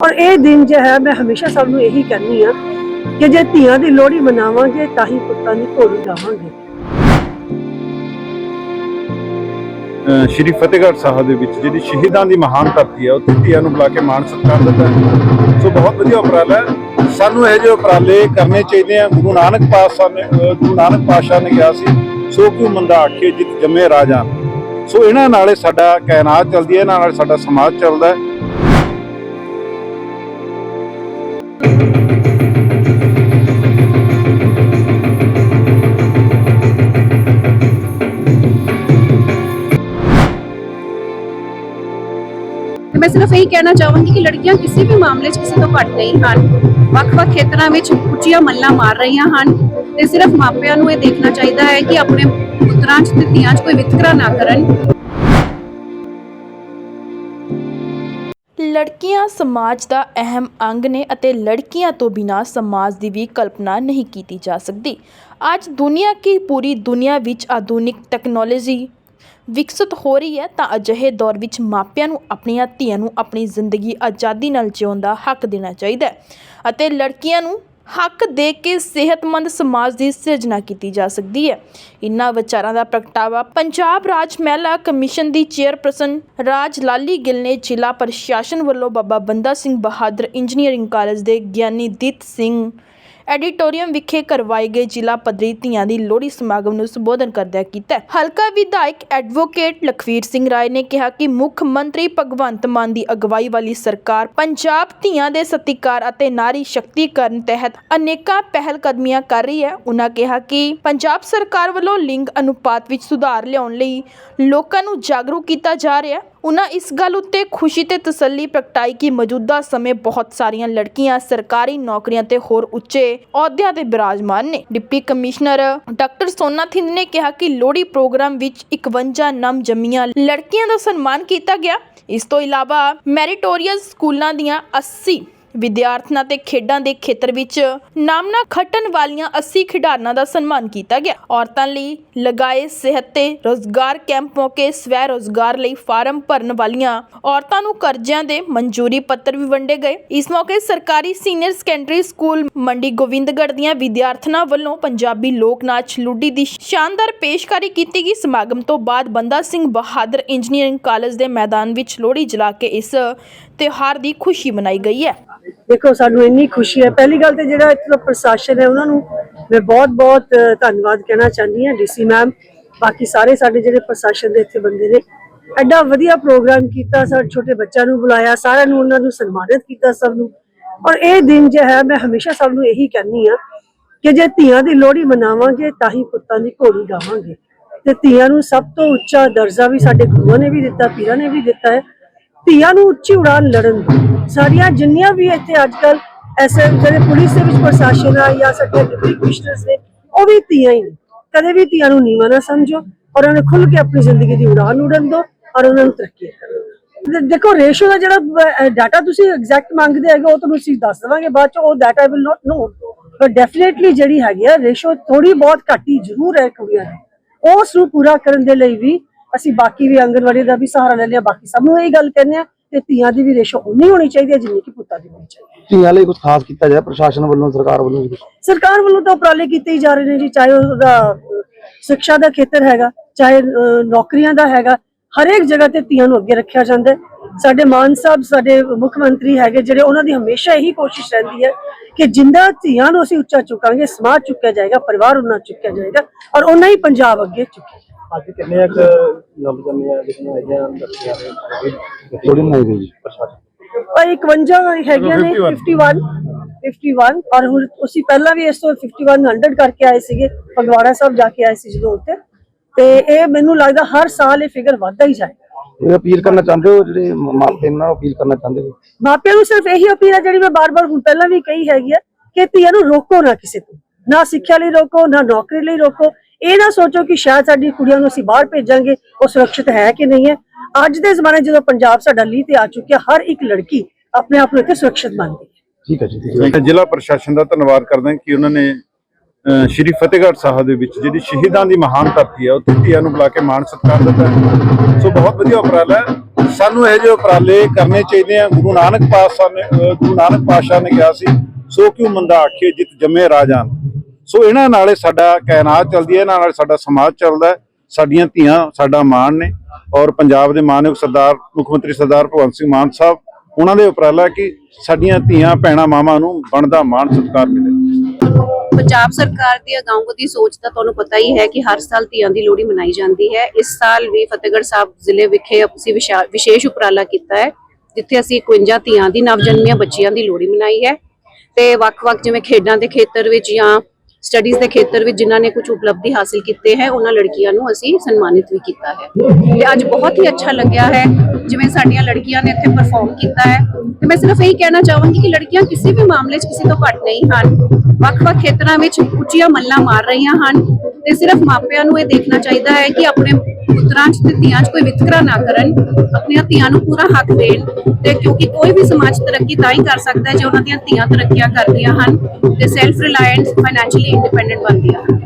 ਔਰ ਇਹ ਦਿਨ ਜੋ ਹੈ, ਮੈਂ ਹਮੇਸ਼ਾ ਸਭ ਨੂੰ ਇਹੀ ਕਹਿੰਦੀ ਆ ਕਿ ਜੇ ਧੀਆਂ ਦੀ ਲੋਹੜੀ ਮਨਾਵਾਂਗੇ, ਤਾਂ ਹੀ ਪੁੱਤਾਂ ਦੀ ਘੋੜੀ ਗਾਵਾਂਗੇ ਸ਼੍ਰੀ ਫਤਿਹਗੜ੍ਹ ਸਾਹਿਬ ਦੇ ਵਿੱਚ ਜਿਹੜੀ ਸ਼ਹੀਦਾਂ ਦੀ ਮਹਾਨ ਧਰਤੀ ਹੈ, ਉੱਥੇ ਧੀਆਂ ਨੂੰ ਬੁਲਾ ਕੇ ਮਾਣ ਸਤਿਕਾਰ ਦਿੱਤਾ ਸੋ ਬਹੁਤ ਵਧੀਆ ਉਪਰਾਲਾ ਹੈ। ਸਾਨੂੰ ਇਹ ਜਿਹੇ ਉਪਰਾਲੇ ਕਰਨੇ ਚਾਹੀਦੇ ਆ। ਗੁਰੂ ਨਾਨਕ ਪਾਤਸ਼ਾਹ ਨੇ ਗੁਰੂ ਨਾਨਕ ਪਾਤਸ਼ਾਹ ਨੇ ਕਿਹਾ ਸੀ, ਸੋ ਕਿਉ ਮੰਦਾ ਆਖੇ ਜਿਤ ਜੰਮੇ ਰਾਜਾ। ਸੋ ਇਹਨਾਂ ਨਾਲੇ ਸਾਡਾ ਕਾਇਨਾਤ ਚੱਲਦੀ ਹੈ, ਇਹਨਾਂ ਨਾਲ ਸਾਡਾ ਸਮਾਜ ਚੱਲਦਾ ਹੈ। ਇਹੀ ਕਹਿਣਾ ਚਾਹਾਂਗੀ ਕਿ ਲੜਕੀਆਂ ਕਿਸੇ ਵੀ ਮਾਮਲੇ 'ਚ ਕਿਸੇ ਤੋਂ ਘੱਟ ਨਹੀਂ ਹਨ। ਵੱਖ-ਵੱਖ ਖੇਤਰਾਂ ਵਿੱਚ ਉੱਚੀਆਂ ਮੱਲਾਂ ਮਾਰ ਰਹੀਆਂ ਹਨ ਤੇ ਸਿਰਫ ਮਾਪਿਆਂ ਨੂੰ ਇਹ ਦੇਖਣਾ ਚਾਹੀਦਾ ਹੈ ਕਿ ਆਪਣੇ ਪੁੱਤਰਾਂ 'ਚ ਤੇ ਧੀਆਂ 'ਚ ਕੋਈ ਵਿਤਕਰਾ ਨਾ ਕਰਨ। ਲੜਕੀਆਂ ਸਮਾਜ ਦਾ ਅਹਿਮ ਅੰਗ ਨੇ ਅਤੇ ਲੜਕੀਆਂ ਤੋਂ ਬਿਨਾਂ ਸਮਾਜ ਦੀ ਵੀ ਕਲਪਨਾ ਨਹੀਂ ਕੀਤੀ ਜਾ ਸਕਦੀ। ਅੱਜ ਦੁਨੀਆ ਕੀ ਪੂਰੀ ਦੁਨੀਆ ਵਿੱਚ ਆਧੁਨਿਕ ਟੈਕਨੋਲੋਜੀ ਵਿਕਸਿਤ ਹੋ ਰਹੀ ਹੈ ਤਾਂ ਅਜਿਹੇ ਦੌਰ ਵਿੱਚ ਮਾਪਿਆਂ ਨੂੰ ਆਪਣੀਆਂ ਧੀਆਂ ਨੂੰ ਆਪਣੀ ਜ਼ਿੰਦਗੀ ਆਜ਼ਾਦੀ ਨਾਲ ਜਿਉਣ ਦਾ ਹੱਕ ਦੇਣਾ ਚਾਹੀਦਾ ਹੈ ਅਤੇ ਲੜਕੀਆਂ ਨੂੰ ਹੱਕ ਦੇ ਕੇ ਸਿਹਤਮੰਦ ਸਮਾਜ ਦੀ ਸਿਰਜਣਾ ਕੀਤੀ ਜਾ ਸਕਦੀ ਹੈ। ਇਨ੍ਹਾਂ ਵਿਚਾਰਾਂ ਦਾ ਪ੍ਰਗਟਾਵਾ ਪੰਜਾਬ ਰਾਜ ਮਹਿਲਾ ਕਮਿਸ਼ਨ ਦੀ ਚੇਅਰਪਰਸਨ ਰਾਜ ਲਾਲੀ ਗਿੱਲ ਨੇ ਜ਼ਿਲ੍ਹਾ ਪ੍ਰਸ਼ਾਸਨ ਵੱਲੋਂ ਬਾਬਾ ਬੰਦਾ ਸਿੰਘ ਬਹਾਦਰ ਇੰਜੀਨੀਅਰਿੰਗ ਕਾਲਜ ਦੇ ਗਿਆਨੀ ਦਿੱਤ ਸਿੰਘ ਐਡੀਟੋਰੀਅਮ ਵਿਖੇ ਕਰਵਾਏ ਗਏ ਜ਼ਿਲ੍ਹਾ ਪੱਧਰੀ ਧੀਆਂ ਦੀ ਲੋਹੜੀ ਸਮਾਗਮ ਨੂੰ ਸੰਬੋਧਨ ਕਰਦਿਆਂ ਕੀਤਾ। ਹਲਕਾ ਵਿਧਾਇਕ ਐਡਵੋਕੇਟ ਲਖਵੀਰ ਸਿੰਘ ਰਾਏ ਨੇ ਕਿਹਾ ਕਿ ਮੁੱਖ ਮੰਤਰੀ ਭਗਵੰਤ ਮਾਨ ਦੀ ਅਗਵਾਈ ਵਾਲੀ ਸਰਕਾਰ ਪੰਜਾਬ ਧੀਆਂ ਦੇ ਸਤਿਕਾਰ ਅਤੇ ਨਾਰੀ ਸ਼ਕਤੀਕਰਨ ਤਹਿਤ ਅਨੇਕਾਂ ਪਹਿਲ ਕਦਮੀਆਂ ਕਰ ਰਹੀ ਹੈ। ਉਨ੍ਹਾਂ ਕਿਹਾ ਕਿ ਪੰਜਾਬ ਸਰਕਾਰ ਵੱਲੋਂ ਲਿੰਗ ਅਨੁਪਾਤ ਵਿੱਚ ਸੁਧਾਰ ਲਿਆਉਣ ਲਈ ਲੋਕਾਂ ਨੂੰ ਜਾਗਰੂਕ ਕੀਤਾ ਜਾ ਰਿਹਾ ਉਨ੍ਹਾਂ ਇਸ ਗੱਲ ਉੱਤੇ ਖੁਸ਼ੀ ਤੇ ਤਸੱਲੀ ਪ੍ਰਗਟਾਈ ਕਿ ਮੌਜੂਦਾ ਸਮੇਂ ਬਹੁਤ ਸਾਰੀਆਂ ਲੜਕੀਆਂ ਸਰਕਾਰੀ ਨੌਕਰੀਆਂ ਤੇ ਹੋਰ ਉੱਚੇ ਅਹੁਦਿਆਂ ਤੇ ਬਿਰਾਜਮਾਨ ਨੇ। ਡਿਪਟੀ ਕਮਿਸ਼ਨਰ ਡਾਕਟਰ ਸੋਨਾ ਥਿੰਦ ਨੇ ਕਿਹਾ ਕਿ ਲੋਹੜੀ ਪ੍ਰੋਗਰਾਮ ਵਿੱਚ 51 ਨਮ ਜੰਮੀਆਂ ਲੜਕੀਆਂ ਦਾ ਸਨਮਾਨ ਕੀਤਾ ਗਿਆ। ਇਸ ਤੋਂ ਇਲਾਵਾ ਮੈਰੀਟੋਰੀਅਸ ਸਕੂਲਾਂ ਦੀਆਂ 80 ਵਿਦਿਆਰਥਣਾਂ ਤੇ ਖੇਡਾਂ ਦੇ ਖੇਤਰ ਵਿੱਚ ਨਾਮਨਾ ਖੱਟਣ ਵਾਲੀਆਂ 80 ਖਿਡਾਰਨਾਂ ਦਾ ਸਨਮਾਨ ਕੀਤਾ ਗਿਆ। ਔਰਤਾਂ ਲਈ ਲਗਾਏ ਸਿਹਤ ਤੇ ਰੋਜ਼ਗਾਰ ਕੈਂਪ ਮੌਕੇ ਸਵੈ ਰੋਜ਼ਗਾਰ ਲਈ ਫਾਰਮ ਭਰਨ ਵਾਲੀਆਂ ਔਰਤਾਂ ਨੂੰ ਕਰਜ਼ਿਆਂ ਦੇ ਮਨਜ਼ੂਰੀ ਪੱਤਰ ਵੀ ਵੰਡੇ ਗਏ। ਇਸ ਮੌਕੇ ਸਰਕਾਰੀ senior secondary school Mandi Gobindgarh ਦੀਆਂ ਵਿਦਿਆਰਥਣਾਂ ਵੱਲੋਂ ਪੰਜਾਬੀ ਲੋਕ ਨਾਚ ਲੁੱਡੀ ਦੀ ਸ਼ਾਨਦਾਰ ਪੇਸ਼ਕਾਰੀ ਕੀਤੀ ਗਈ। ਸਮਾਗਮ ਤੋਂ ਬਾਅਦ ਬੰਦਾ ਸਿੰਘ ਬਹਾਦਰ ਇੰਜੀਨੀਅਰਿੰਗ ਕਾਲਜ ਦੇ ਮੈਦਾਨ ਵਿੱਚ ਲੋਹੜੀ ਜਲਾ ਕੇ ਇਸ ਤਿਉਹਾਰ ਦੀ ਖੁਸ਼ੀ ਮਨਾਈ ਗਈ ਹੈ। ਦੇਖੋ, ਸਾਨੂੰ ਇੰਨੀ ਖੁਸ਼ੀ ਹੈ। ਪਹਿਲੀ ਗੱਲ ਤੇ ਜਿਹੜਾ ਇੱਥੇ ਦਾ ਪ੍ਰਸ਼ਾਸਨ ਹੈ, ਉਹਨਾਂ ਨੂੰ ਮੈਂ ਬਹੁਤ-ਬਹੁਤ ਧੰਨਵਾਦ ਕਹਿਣਾ ਚਾਹੁੰਦੀ ਹਾਂ ਡੀਸੀ ਮੈਮ। ਬਾਕੀ ਸਾਰੇ ਸਾਡੇ ਜਿਹੜੇ ਪ੍ਰਸ਼ਾਸਨ ਦੇ ਇੱਥੇ ਬੰਦੇ ਨੇ, ਐਡਾ ਵਧੀਆ ਪ੍ਰੋਗਰਾਮ ਕੀਤਾ, ਸਾਡੇ ਛੋਟੇ ਬੱਚਿਆਂ ਨੂੰ ਬੁਲਾਇਆ, ਸਾਰਿਆਂ ਨੂੰ ਉਹਨਾਂ ਨੂੰ ਸਨਮਾਨਿਤ ਕੀਤਾ ਸਭ ਨੂੰ। ਔਰ ਇਹ ਦਿਨ ਜੋ ਹੈ, ਮੈਂ ਹਮੇਸ਼ਾ ਸਭ ਨੂੰ ਇਹੀ ਕਹਿੰਦੀ ਆ ਕਿ ਜੇ ਧੀਆਂ ਦੀ ਲੋਹੜੀ ਮਨਾਵਾਂਗੇ, ਤਾਂ ਹੀ ਪੁੱਤਾਂ ਦੀ ਘੋੜੀ ਗਾਵਾਂਗੇ। ਤੇ ਧੀਆਂ ਨੂੰ ਸਭ ਤੋਂ ਉੱਚਾ ਦਰਜਾ ਵੀ ਸਾਡੇ ਗੁਰੂਆਂ ਨੇ ਵੀ ਦਿੱਤਾ, ਪੀਰਾਂ ਨੇ ਵੀ ਦਿੱਤਾ ਹੈ। ਧੀਆਂ ਨੂੰ ਉੱਚੀ ਉਡਾਨ ਲੜਨ ਦਿਓ। ਸਾਰੀਆਂ ਜਿੰਨੀਆਂ ਵੀ ਇੱਥੇ ਅੱਜ ਕੱਲ ਐਸੇ ਜਿਹੜੇ ਪੁਲਿਸ ਦੇ ਵਿੱਚ ਪ੍ਰਸ਼ਾਸਨ ਆ ਜਾਂ ਸਾਡੇ ਡਿਪਟੀ ਕਮਿਸ਼ਨਰਸ ਨੇ, ਉਹ ਵੀ ਧੀਆਂ ਹੀ ਨੇ। ਕਦੇ ਵੀ ਧੀਆਂ ਨੂੰ ਨੀਵਾਂ ਨਾ ਸਮਝੋ ਔਰ ਉਹਨਾਂ ਨੂੰ ਖੁੱਲ ਕੇ ਆਪਣੀ ਜ਼ਿੰਦਗੀ ਦੀ ਉਡਾਨ ਉਡਣ ਦਿਓ ਔਰ ਉਹਨਾਂ ਨੂੰ ਤਰੱਕੀ ਕਰੋ ਦੇ- ਦੇਖੋ ਰੇਸ਼ੋ ਦਾ ਜਿਹੜਾ ਡਾਟਾ ਤੁਸੀਂ ਐਗਜ਼ੈਕਟ ਮੰਗਦੇ ਹੈਗੇ, ਉਹ ਤੁਹਾਨੂੰ ਅਸੀਂ ਦੱਸ ਦੇਵਾਂਗੇ, ਬਾਅਦ ਚ ਉਹ ਡਾਟਾ ਵਿਲ ਨਾਟ ਨੋ ਪਰ ਡੈਫੀਨਿਟਲੀ ਜਿਹੜੀ ਹੈਗੀ ਆ, ਰੇਸ਼ੋ ਥੋੜੀ ਬਹੁਤ ਘੱਟੀ ਜ਼ਰੂਰ ਹੈ ਕੁੜੀਆਂ ਦੀ। ਉਸ ਨੂੰ ਪੂਰਾ ਕਰਨ ਦੇ ਲਈ ਵੀ ਅਸੀਂ ਬਾਕੀ ਵੀ ਆਂਗਨਵਾੜੀ ਦਾ ਵੀ ਸਹਾਰਾ ਲੈ ਲਿਆ ਬਾਕੀ ਸਭ ਨੂੰ ਇਹ ਗੱਲ ਕਹਿੰਦੇ ਆ ਕਿ ਧੀਆਂ ਦੀ ਵੀ ਰੇਸ਼ੋ ਉਨੀ ਹੋਣੀ ਚਾਹੀਦੀ ਹੈ ਜਿੰਨੀ ਕਿ ਪੁੱਤਾਂ ਦੀ ਹੋਣੀ ਚਾਹੀਦੀ ਹੈ। ਧੀਆਂ ਲਈ ਕੁਝ ਖਾਸ ਕੀਤਾ ਜਾਏ ਪ੍ਰਸ਼ਾਸਨ ਵੱਲੋਂ ਸਰਕਾਰ ਵੱਲੋਂ ਵੀ ਕੁਛ। ਸਰਕਾਰ ਵੱਲੋਂ ਤਾਂ ਉਪਰਾਲੇ ਕੀਤੇ ਹੀ ਜਾ ਰਹੇ ਨੇ ਜੀ ਚਾਹੇ ਉਹਦਾ ਸਿੱਖਿਆ ਦਾ ਖੇਤਰ ਹੈਗਾ ਚਾਹੇ ਅਹ, ਨੌਕਰੀਆਂ ਦਾ ਹੈਗਾ ਹਰੇਕ ਜਗ੍ਹਾ ਤੇ ਧੀਆਂ ਨੂੰ ਅੱਗੇ ਰੱਖਿਆ ਜਾਂਦਾ ਹੈ। ਸਾਡੇ ਮਾਨ ਸਾਹਿਬ ਸਾਡੇ ਮੁੱਖ ਮੰਤਰੀ ਹੈਗੇ ਜਿਹੜੇ ਉਹਨਾਂ ਦੀ ਹਮੇਸ਼ਾ ਇਹੀ ਕੋਸ਼ਿਸ਼ ਰਹਿੰਦੀ ਹੈ ਕਿ ਜਿੰਦਾ ਧੀਆਂ ਨੂੰ ਅਸੀਂ ਉੱਚਾ ਚੁੱਕਾਂਗੇ ਸਮਾਜ ਚੁੱਕਿਆ ਜਾਏਗਾ ਪਰਿਵਾਰ ਉਹਨਾਂ ਚੁੱਕਿਆ ਜਾਏਗਾ ਔਰ ਉਹਨਾਂ ਹੀ ਪੰਜਾਬ ਅੱਗੇ ਚੁੱਕੇਗਾ ਅੱਜ ਕਿੰਨੇ ਕੁ ਨਵ ਜੰਮੀਆਂ ਜਿਹੜੀਆਂ ਹੈਗੀਆਂ ਬੱਚੀਆਂ ਨੇ ਥੋੜੀ ਨਹੀਂ ਗਈ ਜੀ। ਪ੍ਰਸ਼ਾਸਨ ਔਰ 51 ਹੈਗੀਆਂ ਨੇ 51 51 ਔਰ ਹੁਣ ਅਸੀਂ ਪਹਿਲਾਂ ਵੀ ਇਸ ਤੋਂ 5100 ਕਰਕੇ ਆਏ ਸੀਗੇ ਫਗਵਾੜਾ ਸਾਹਿਬ ਜਾ ਕੇ ਆਏ ਸੀ ਜਦੋਂ ਉੱਥੇ। ਤੇ ਇਹ ਮੈਨੂੰ ਲੱਗਦਾ ਹਰ ਸਾਲ ਇਹ ਫਿਗਰ ਵੱਧਦਾ ਹੀ ਜਾਏਗਾ। ਇਹ ਅਪੀਲ ਕਰਨਾ ਚਾਹੁੰਦੇ ਹੋ ਜਿਹੜੇ ਮ- ਮਾਪੇ ਨਾਲ ਅਪੀਲ ਕਰਨਾ ਚਾਹੁੰਦੇ ਹੋ? ਮਾਪਿਆਂ ਨੂੰ ਸਿਰਫ ਇਹੀ ਅਪੀਲ ਹੈ ਜਿਹੜੀ ਮੈਂ ਬਾਰ-ਬਾਰ ਹੁਣ ਪਹਿਲਾਂ ਵੀ ਕਹੀ ਹੈਗੀ ਹੈ ਕਿ ਧੀਆਂ ਨੂੰ ਰੋਕੋ ਨਾ ਕਿਸੇ ਤੋਂ। ਨਾ ਸਿੱਖਿਆ ਲਈ ਰੋਕੋ ਨਾ ਨੌਕਰੀ ਲਈ ਰੋਕੋ। ਇਹ ਨਾ ਸੋਚੋ ਕਿ ਸ਼ਾਇਦ ਸਾਡੀ ਕੁੜੀਆਂ ਨੂੰ ਅਸੀਂ ਬਾਹਰ ਭੇਜਾਂਗੇ ਉਹ ਸੁਰੱਖਿਅਤ ਹੈ ਕਿ ਨਹੀਂ ਹੈ? ਅੱਜ ਦੇ ਜ਼ਮਾਨੇ ਜਦੋਂ ਪੰਜਾਬ ਸਾਡਾ ਲੀਹ ਤੇ ਆ ਚੁੱਕਿਆ ਹਰ ਇੱਕ ਲੜਕੀ ਆਪਣੇ ਆਪ ਨੂੰ ਇੱਥੇ ਸੁਰੱਖਿਅਤ ਮੰਨਦੀ ਹੈ। ਠੀਕ ਹੈ ਜੀ ਹੈ। ਜ਼ਿਲ੍ਹਾ ਪ੍ਰਸ਼ਾਸਨ ਦਾ ਧੰਨਵਾਦ ਕਰਦਾ ਕਿ ਉਹਨਾਂ ਨੇ ਸ਼੍ਰੀ ਫਤਿਹਗੜ੍ਹ ਸਾਹਿਬ ਦੇ ਵਿੱਚ ਜਿਹੜੀ ਸ਼ਹੀਦਾਂ ਦੀ ਮਹਾਨ ਧਰਤੀ ਹੈ ਉੱਥੇ ਧੀਆਂ ਨੂੰ ਬੁਲਾ ਕੇ ਮਾਣ ਸਤਿਕਾਰ ਦਿੱਤਾ ਹੈ। ਸੋ ਬਹੁਤ ਵਧੀਆ ਉਪਰਾਲਾ ਹੈ। ਸਾਨੂੰ ਇਹ ਜਿਹੇ ਉਪਰਾਲੇ ਕਰਨੇ ਚਾਹੀਦੇ ਆ। ਗੁਰੂ ਨਾਨਕ ਪਾਤਸ਼ਾਹ ਨੇ ਗੁਰੂ ਨਾਨਕ ਪਾਤਸ਼ਾਹ ਨੇ ਕਿਹਾ ਸੀ ਸੋ ਕਿਉ ਮੰਦਾ ਆਖੇ ਜਿਤ ਜੰਮੇ ਰਾਜਾਨ ਸੋ ਇਹਨਾਂ ਨਾਲੇ ਸਾਡਾ ਕਾਇਨਾਤ ਚੱਲਦੀ ਹੈ, ਇਹਨਾਂ ਨਾਲ ਸਾਡਾ ਸਮਾਜ ਚੱਲਦਾ ਸਾਡੀਆਂ ਧੀਆਂ ਸਾਡਾ ਮਾਣ ਨੇ ਔਰ ਪੰਜਾਬ ਦੇ ਮਾਨਯੋਗ ਸਰਦਾਰ, ਮੁੱਖ ਮੰਤਰੀ ਸਰਦਾਰ ਭਗਵੰਤ ਸਿੰਘ ਮਾਨ ਸਾਹਿਬ, ਉਹਨਾਂ ਦੇ ਉਪਰਾਲਾ ਕਿ ਸਾਡੀਆਂ ਧੀਆਂ, ਭੈਣਾਂ, ਮਾਵਾਂ ਨੂੰ ਬਣਦਾ ਮਾਣ ਸਤਿਕਾਰ ਮਿਲੇ। ਪੰਜਾਬ ਸਰਕਾਰ ਦੀ ਅਗਾਊਂ ਸੋਚ ਤਾਂ ਤੁਹਾਨੂੰ ਪਤਾ ਹੀ ਹੈ ਕਿ ਹਰ ਸਾਲ ਧੀਆਂ ਦੀ ਲੋਹੜੀ ਮਨਾਈ ਜਾਂਦੀ ਹੈ। ਇਸ ਸਾਲ ਵੀ ਫਤਿਹਗੜ੍ਹ ਸਾਹਿਬ ਜ਼ਿਲ੍ਹੇ ਵਿਖੇ ਅਸੀਂ ਵਿਸ਼ੇਸ਼ ਉਪਰਾਲਾ ਕੀਤਾ ਹੈ, ਜਿੱਥੇ ਅਸੀਂ 51 ਧੀਆਂ ਦੀ, ਨਵਜਨਮੀਆਂ ਬੱਚੀਆਂ ਦੀ ਲੋਹੜੀ ਮਨਾਈ ਹੈ ਤੇ ਵੱਖ-ਵੱਖ ਜਿਵੇਂ ਖੇਡਾਂ ਦੇ ਖੇਤਰ ਵਿੱਚ ਜਾਂ ਸਟੱਡੀਜ਼ ਦੇ ਖੇਤਰ ਵਿੱਚ ਜਿਨ੍ਹਾਂ ਨੇ ਕੁਝ ਉਪਲਬਧੀ ਹਾਸਿਲ ਕੀਤੇ ਹੈ, ਉਹਨਾਂ ਲੜਕੀਆਂ ਨੂੰ ਅਸੀਂ ਸਨਮਾਨਿਤ ਵੀ ਕੀਤਾ ਹੈ। ਤੇ ਅੱਜ ਬਹੁਤ ਹੀ ਅੱਛਾ ਲੱਗਿਆ ਹੈ ਜਿਵੇਂ ਸਾਡੀਆਂ ਲੜਕੀਆਂ ਨੇ ਇੱਥੇ ਪਰਫਾਰਮ ਕੀਤਾ ਹੈ। ਤੇ ਮੈਂ ਸਿਰਫ ਇਹੀ ਕਹਿਣਾ ਚਾਹਾਂਗੀ ਕਿ ਲੜਕੀਆਂ ਕਿਸੇ ਵੀ ਮਾਮਲੇ 'ਚ ਕਿਸੇ ਤੋਂ ਘੱਟ ਨਹੀਂ ਹਨ। ਵੱਖ-ਵੱਖ ਖੇਤਰਾਂ ਵਿੱਚ ਉੱਚੀਆਂ ਮੱਲਾਂ ਮਾਰ ਰਹੀਆਂ ਹਨ। ਤੇ ਸਿਰਫ ਮਾਪਿਆਂ ਨੂੰ ਇਹ ਦੇਖਣਾ ਚਾਹੀਦਾ ਹੈ ਕਿ ਆਪਣੇ ਪੁੱਤਰਾਂ 'ਚ ਤੇ ਧੀਆਂ 'ਚ ਕੋਈ ਵਿਤਕਰਾ ਨਾ ਕਰਨ, ਆਪਣੀਆਂ ਧੀਆਂ ਨੂੰ ਪੂਰਾ ਹੱਕ ਦੇਣ ਤੇ ਕਿਉਂਕਿ ਕੋਈ ਵੀ ਸਮਾਜ ਤਰੱਕੀ ਤਾਂ ਹੀ ਕਰ ਸਕਦਾ ਹੈ ਜੇ ਉਹਨਾਂ ਦੀਆਂ ਧੀਆਂ ਤਰੱਕੀਆਂ ਕਰਦੀਆਂ ਹਨ ਤੇ ਸੈਲਫ ਰਿਲਾਇੰਸ ਫਾਈਨੈਂਸ਼ੀਅਲੀ ਇੰਡੀਪੈਂਡੈਂਟ ਬਣਦੀਆਂ ਹਨ।